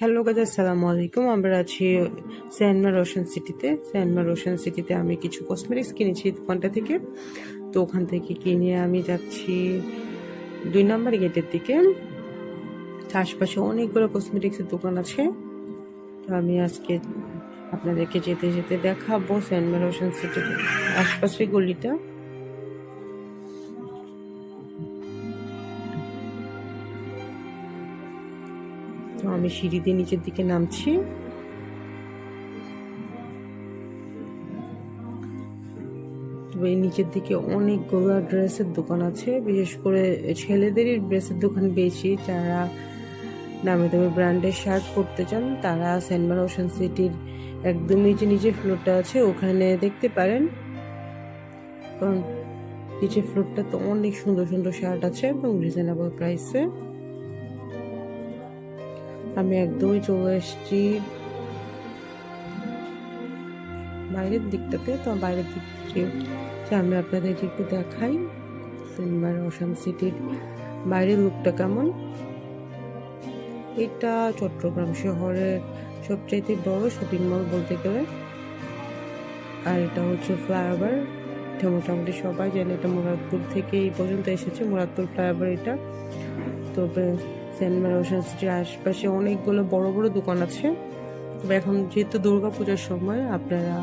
Hello গাজ আসসালামু আলাইকুম আমরা আছি স্যানমা রোশন সিটিতে স্যানমা রোশন সিটিতে আমি কিছু কসমেটিক্স কিনেছি দোকানটা থেকে। তো ওখান থেকে কিনে আমি যাচ্ছি দুই নম্বর গেটের দিকে। আশপাশে অনেকগুলো কসমেটিক্সের দোকান আছে। তো আমি আজকে আপনাদেরকে যেতে যেতে দেখাবো স্যানমা রোশন সিটির আশপাশের গলিটা। তো আমি সিঁড়ি দিয়ে নিচের দিকে নামছি। তো এই নিচের দিকে অনেক অনেকগুলো ড্রেসের দোকান আছে। বিশেষ করে ছেলেদেরই ড্রেসের দোকান বেশি যারা নামে দামি ব্র্যান্ডের শার্ট পরতে চান, তারা সেনমার ওশান সিটির একদম নিচে নিচে ফ্লোরটা আছে। ওখানে দেখতে পারেন। কারণ নিচে ফ্লোরটা তো অনেক সুন্দর সুন্দর শার্ট আছে এবং রিজনেবল প্রাইসে। আমি একদমই চলে এসেছি। বাইরের দিকটাতে, তো বাইরের দিক থেকে আমি আপনাদের একটু দেখাই। সিনেমার ওশান সিটির বাইরের লুকটা কেমন? এটা চট্টগ্রাম শহরের সবচাইতে বড় শপিং মল বলতে গেলে। আর এটা হচ্ছে ফ্লাইওভার। এটা মোটামুটি সবাই জানে, এটা মুরাদপুর থেকে এই পর্যন্ত এসেছে, মুরাদপুর ফ্লাইওভার এটা। তবে সেনমার ওশান সিটির আশপাশে অনেকগুলো বড় বড় দোকান আছে। তবে এখন যেহেতু দুর্গা পূজার সময়, আপনারা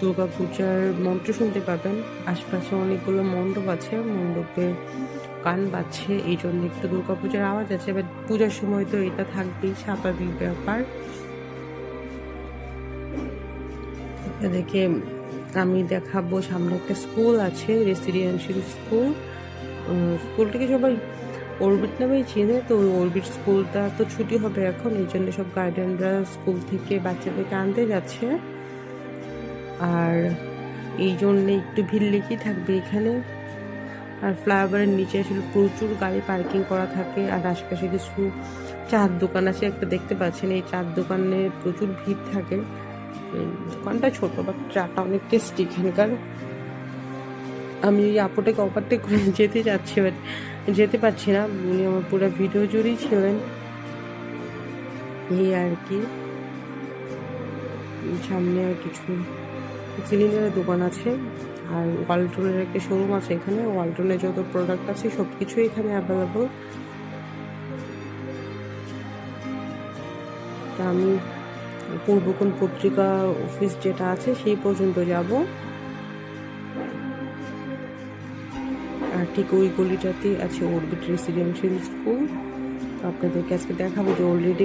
দুর্গা পূজার মন্ত্র শুনতে পাবেন। আশপাশে অনেকগুলো মণ্ডপ আছে, মণ্ডপে গান বাজছে, এই জন্য একটু দুর্গা পূজার আওয়াজ আছে। বাট পূজার সময় তো এটা থাকবেই, স্বাভাবিক ব্যাপার। আপনাদেরকে আমি দেখাবো সামনে একটা স্কুল আছে রেসিডেন্সিয়াল স্কুল স্কুলটাকে সবাই অরবিট নামেই চেনে, তো অরবিট স্কুলটা তো ছুটি হবে এখন, এই জন্য সব গার্ডেনরা স্কুল থেকে বাচ্চাদেরকে আনতে যাচ্ছে। আর এই জন্যে একটু ভিড় লেগেই থাকবে এখানে। আর ফ্লাইওভারের নিচে আসলে প্রচুর গাড়ি পার্কিং করা থাকে, আর আশপাশে কিছু চার দোকান আছে, একটা দেখতে পাচ্ছেন, এই চার দোকানে প্রচুর ভিড় থাকে। দোকানটা ছোট বাট চাটা অনেক টেস্টি এখানকার। আমি এই আপুটাকে করে যেতে যাচ্ছি বাট যেতে পারছি না। উনি আমার পুরো ভিডিও জুড়েই ছিলেন। এই আর কি। সামনে কিছু সিলিন্ডারের দোকান আছে। আর ওয়ালটনের একটা শোরুম আছে এখানে। ওয়ালটনের যত প্রোডাক্ট আছে সব কিছুই এখানে অ্যাভেলেবল তা আমি পূর্বকোণ পত্রিকা অফিস যেটা আছে সেই পর্যন্ত যাব। আর ঠিক ওই গলিটাতে আছে অরবিট রেসিডেন্সিয়াল স্কুল আপনাদেরকে আজকে দেখাবো যে অলরেডি